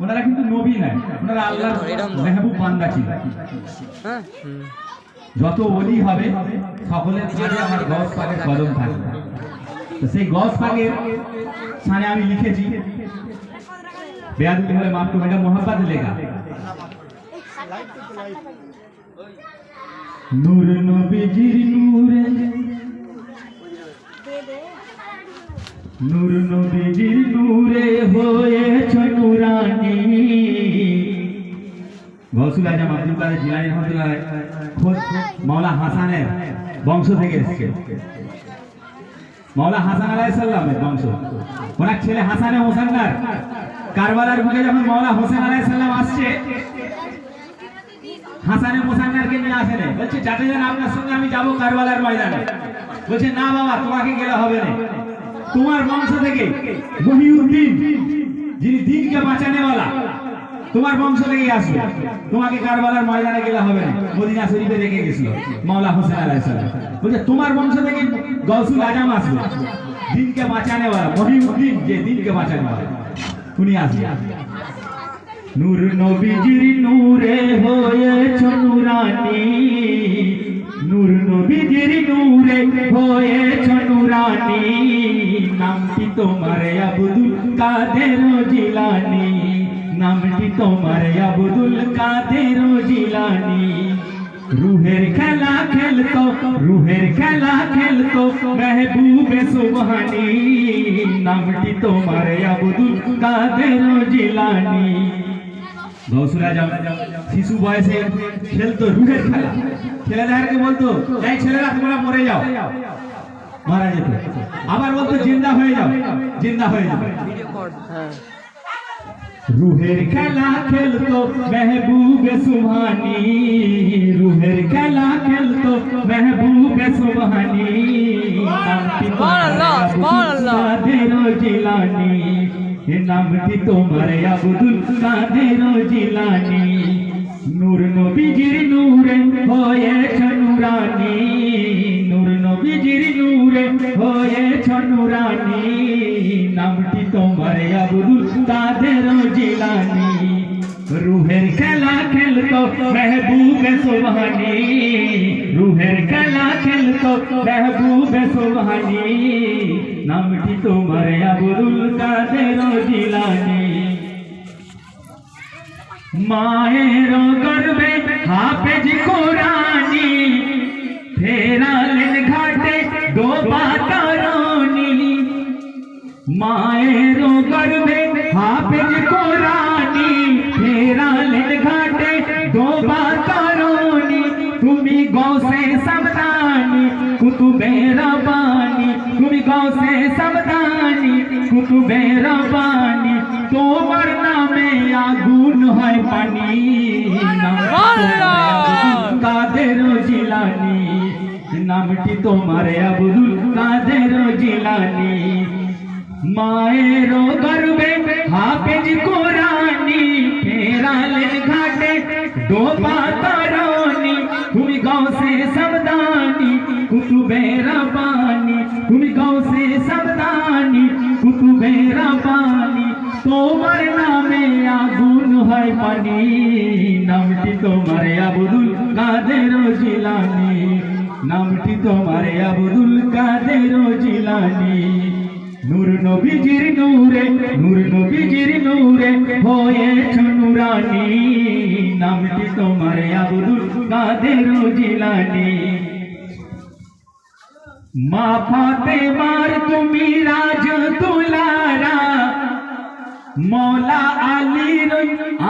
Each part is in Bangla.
ওনারা কিন্তু নবী নাই ওনারা আল্লাহ মেহবুব বান্দা ছিল। হ্যাঁ। যত অলি হবে সকলের মাঝে আমার গস পাকের কদম থাকবে। তো সেই গস পাকের স্থানে আমি লিখেছি বেয়াদুলি হলে মাফ করবে এটা মোহাম্মদ লেখা। নূর নবীজির নূরে নূর নবীজির নূরে হয়েছ গৌসুল আজম আব্দুল কাদের জিলানি রহমতুল্লাহ খোদ মাওলা হাসানের বংশ থেকে এসেছে। মাওলা হাসান আলাইহিস সালামের বংশ। ওনার ছেলে হাসানে হোসেনদার। কারবালার বুকে যখন মাওলা হোসেন আলাইহিস সালাম আসছে, হাসানে মোসান্নারকে নিয়ে আসেন। বলছে, চাচা যান আপনার সঙ্গে আমি যাব কারবালার ময়দানে। বলছে, না বাবা, তোমাকে গেলে হবে না। তোমার বংশ থেকে মহিউদ্দিন, যিনি দিনকে বাঁচানেওয়ালা তোমার বংশ থেকে আসবে তোমাকে কারবালার ময়দানে গেলে হবে না। মদিনা শরীফে রেখে গেছিল। মাওলা হোসেন আলাইহিস বলছে, তোমার বংশ থেকে গৌসুল আজম আসবে। দিনকে বাঁচানেওয়ালা মহিউদ্দিন যে দিনকে বাঁচানেওয়ালা উনি আসবে। নূর নবীজির নূরে হয়েছ নুরানি। নূর নবীজির নূরে হয়েছ নুরানি। নামটি তোমার আব্দুল কাদের জিলানি। নামটি তোমার আব্দুল কাদের জিলানি। রুহের খেলা খেলতো, রুহের খেলা খেলতো, মেহবুবে সুবহানি। নামটি তোমার আব্দুল কাদের জিলানি। গৌসুল আজম, শিশু বয়সে খেলতো রুহের খেলা। ছেলেদেরকে বলতো, এই ছেলেরা, তোমরা মরে যাও। মারা যেত। আবার বলতো, জিন্দা হয়ে যাও, জিন্দা হয়ে যাও। ভিডিও কর হ্যাঁ রুহের খেলা খেলতো মেহবুবে সুবহানি রুহের খেলা খেলতো মেহবুবে সুবহানি নামটি সুবহানাল্লাহ, সুবহানাল্লাহ। কাদের জিলানি এ নামটি তোমার আব্দুল কাদের জিলানি নূর নবীজির নূরে হয়েছ নুরানি নামটি তোমার আব্দুল কাদের জিলানি। রুহের খেলা খেলতো মেহবুবে সুবহানি রুহের খেলা খেলতো মেহবুবে সুবহানি নামটি তোমার আব্দুল কাদের জিলানি। মায়ের গর্বে হাফেজ কোরআনি কুতুবে রবানি তুমি গৌসে সাবধানি কুতুবে রবানি তোমার নামে আগুন হয় পানি কাদের জিলানি নামটি তোমার আব্দুল কাদের জিলানি মায়ের গর্বে হাফেজ কোরআনি ফেরালেন ঘাটে ডোবা তরণী তুমি গৌসে সাবধানি, কুতুবে রবানি তুমি গৌসে সাবধানি, কুতুবে রবানি তোমার নামে আগুন হয় পানি, নামটি তোমার আব্দুল কাদের জিলানি। নামটি তোমার আব্দুল কাদের জিলানি। নূর নবীজির নূরে, নূর নবীজির নূরে হয়েছ নুরানি। নামটি তোমার আব্দুল কাদের জিলানি। মা ফাতেমার তুমি রাজ তুলারা মৌলা আলীর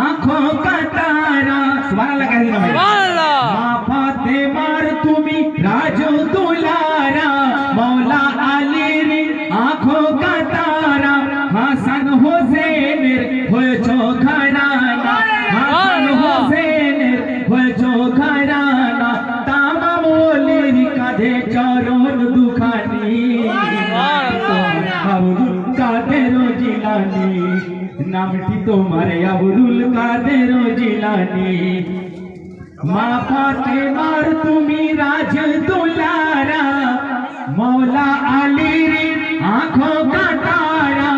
আঁখো কাতারা। সুবহানাল্লাহ দিন ভাই সুবহানাল্লাহ। তুমি রাজ দুলারা দুখানি আব্দুল কাদের জিলানি নামটি তোমার আব্দুল কাদের জিলানি মা ফাতেমার তুমি রাজ দুলারা মৌলা আলীর আঁখো কাটারা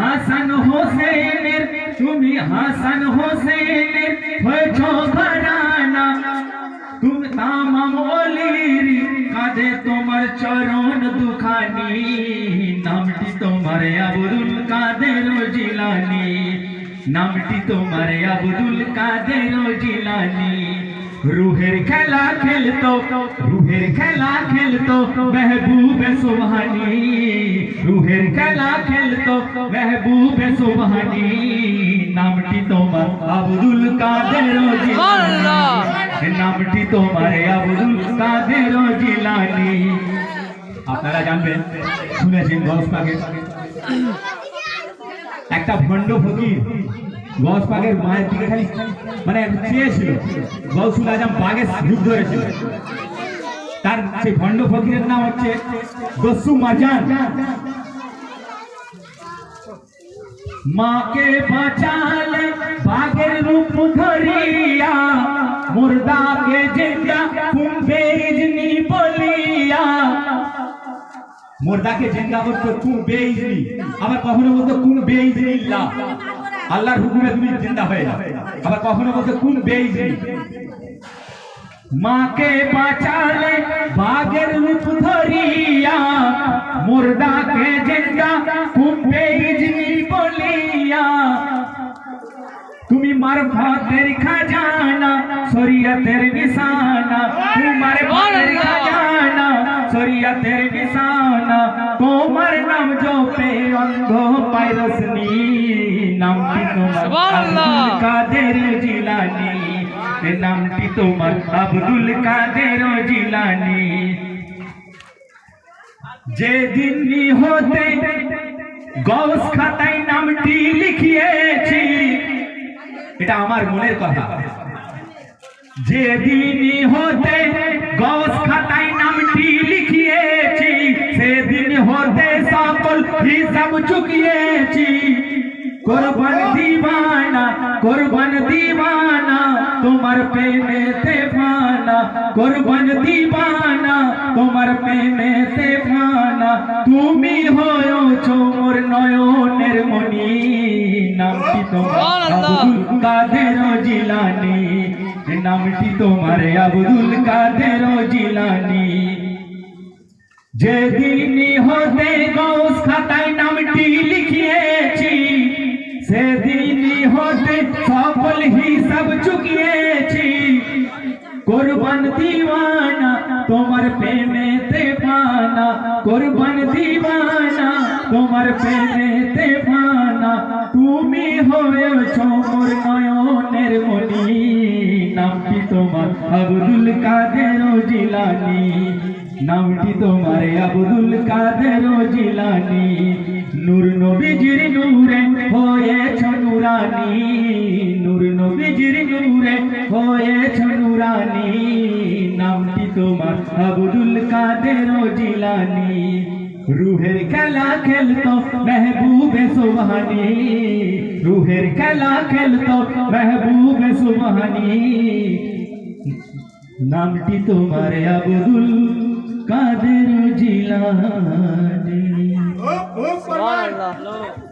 হাসান হোসেনের তুমি হাসান হোসেনের হয়েছ ঘরানা চরণ দুখানি নামটি তোমার আবুল কাদের জিলানি। নামটি তোমার আবুল কাদের জিলানি। রুহের খেলা খেলতো রুহের খেলা খেলতো মেহবুব সুবহানি। রুহের খেলা খেলতো মেহবুব সুবহানি। নামটি তোমার আব্দুল কাদের আল্লাহ। নামটি তোমার জিলানি। আপনারা জানবেন, শুনেছেন একটা ভণ্ড ফকির গস পাকের মায়ের দিকে খালি মানে চেয়েছিল গৌসুল আজম বাঘের রূপ ধরেছিল। তার সেই ভণ্ড ফকিরের নাম হচ্ছে দস্যু মাজান। মাকে বাঁচালে মুর্দাকে জিন্দা করতো কোন বেইজনি আবার কখনো বলতো কোন বেইজনি লা আল্লাহর হুকুমে তুমি জিন্দা হয়ে যাও আবার কখনো বলতো কোন বেইজনি মাকে বাঁচালে বাঘের রূপ ধরিয়া মুর্দাকে জিন্দা কুম্ভে ইজনি বলিয়া তুমি মারফতের খাজানা শরীয়তের নিশানা তোমার মারের খাজানা শরীয়তের নিশানা নামটি তোমার আব্দুল কাদের জিলানি। নামটি তোমার আব্দুল কাদের জিলানি। যেদিন হতে গৌস খাতায় নামটি লিখিয়েছি এটা আমার মনের কথা। যেদিন হতে গৌস খাতায় নামটি লিখিয়েছি সেদিন হতে সকল হিসাব চুকিয়েছি। কোরবান দিবানা কোরবান দিবানা তোমার প্রেমেতে ফানা কোরবান দিবানা তোমার প্রেমেতে ফানা তুমি হয়েছো মোর নয়নের মনি নামটি তোমার আব্দুল কাদের জিলানি। নামটি তোমার আব্দুল কাদের জিলানি। যেদিন হতে গৌস খাতায় নামটি হিসাব চুকিয়েছি কোরবান দিওয়ানা তোমার প্রেমেতে পানা কোরবান দিওয়ানা তোমার প্রেমেতে পানা তুমি হয়েছ মোর নয়নের মনি নামটি তোমার আব্দুল কাদের জিলানি নামটি তোমার আব্দুল কাদের জিলানি নূর নবীজির নূরে হয়েছ নুরানি তোমার আব্দুল কাদের জিলানি। রুহের খেলা খেলতো মেহবুবে সুবহানি। রুহের খেলা খেলতো মেহবুবে সুবহানি। নামটি তোমার আব্দুল কাদের জিলানি। সুবহানাল্লাহ।